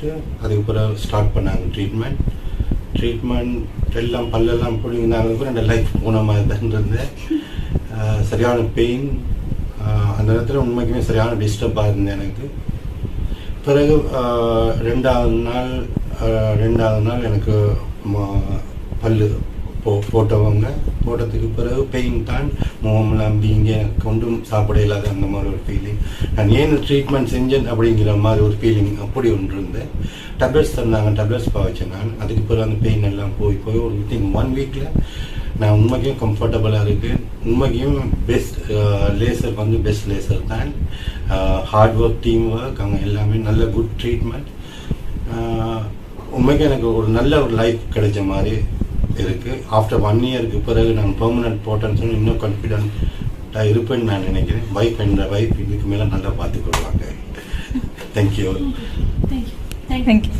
போயிட்டு அதுக்கு பிறகு ஸ்டார்ட் பண்ணாங்க ட்ரீட்மெண்ட் ட்ரீட்மெண்ட் எல்லாம் பல்லெல்லாம் பிடிங்கினாங்க ரெண்டு லைஃப் போன மாதிரி தான் இருந்தேன். சரியான பெயின் அந்த நேரத்தில் உண்மைக்குமே சரியான டிஸ்டர்பாக இருந்தேன் எனக்கு. பிறகு ரெண்டாவது நாள் ரெண்டாவது நாள் எனக்கு பல்லு போ போட்டவங்க போட்டதுக்கு பிறகு பெயின் தான். நோம்பில் அப்படி இங்கே கொண்டும் சாப்பிட இல்லாத அந்த மாதிரி ஒரு ஃபீலிங் நான் ஏன் ட்ரீட்மெண்ட் செஞ்சேன் அப்படிங்கிற மாதிரி ஒரு ஃபீலிங் அப்படி ஒன்று இருந்தேன் டப்லெட்ஸ் தந்தாங்க டப்லெட்ஸ் பாவச்சேன் நான். அதுக்கு பிறகு அந்த பெயின் எல்லாம் போய் போய் ஒரு வித்தின் ஒன் வீக்கில் நான் உண்மைக்கும் கம்ஃபர்டபுளாக இருக்குது உண்மைக்கும் பெஸ்ட் லேசர் வந்து பெஸ்ட் லேசர் தான். ஹார்ட் ஒர்க் டீம் ஒர்க் அவங்க எல்லாமே நல்ல குட் ட்ரீட்மெண்ட் உண்மைக்கு எனக்கு ஒரு நல்ல ஒரு லைஃப் கிடைச்ச மாதிரி இருக்குது ஆஃப்டர் ஒன் இயருக்கு பிறகு நான் பெர்மனன்ட் போட்டேன்னு சொல்லி இன்னும் கான்ஃபிடென்ட்டாக இருப்பேன்னு நான் நினைக்கிறேன். வைஃப் என்ற வைஃப் இதுக்கு மேலே நல்லா பார்த்துக்கொள்வாங்க. Thank you thank you thank you